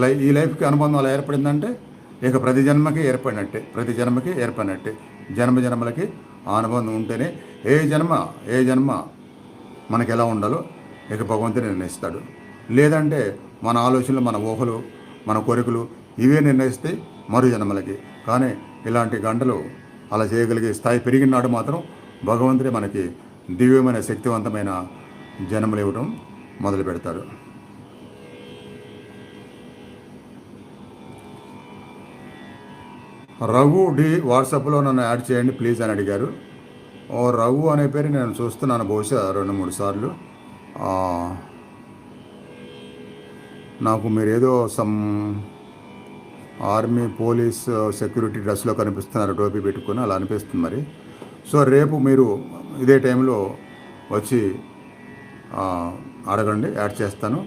లై ఈ లైఫ్కి అనుబంధం అలా ఏర్పడిందంటే ఇక ప్రతి జన్మకి ఏర్పడినట్టే ప్రతి జన్మకి ఏర్పడినట్టే. జన్మ జన్మలకి ఆ అనుబంధం ఉంటేనే ఏ జన్మ ఏ జన్మ మనకి ఎలా ఉండాలో ఇక భగవంతుడు నిర్ణయిస్తాడు. లేదంటే మన ఆలోచనలు మన ఊహలు మన కోరికలు ఇవే నిర్ణయిస్తాయి మరో జన్మలకి. కానీ ఇలాంటి గంటలు అలా చేయగలిగే స్థాయి పెరిగినాడు మాత్రం భగవంతుడే మనకి దివ్యమైన శక్తివంతమైన జన్మలు ఇవ్వడం మొదలు పెడతాడు రఘు డి వాట్సాప్లో నన్ను యాడ్ చేయండి ప్లీజ్ అని అడిగారు. ఓ రఘు అనే పేరు నేను చూస్తున్నాను బహుశా రెండు మూడు సార్లు. నాకు మీరేదో సమ్ ఆర్మీ పోలీస్ సెక్యూరిటీ డ్రెస్లో కనిపిస్తున్నారు టోపీ పెట్టుకుని అలా అనిపిస్తుంది మరి. సో రేపు మీరు ఇదే టైంలో వచ్చి అడగండి యాడ్ చేస్తాను.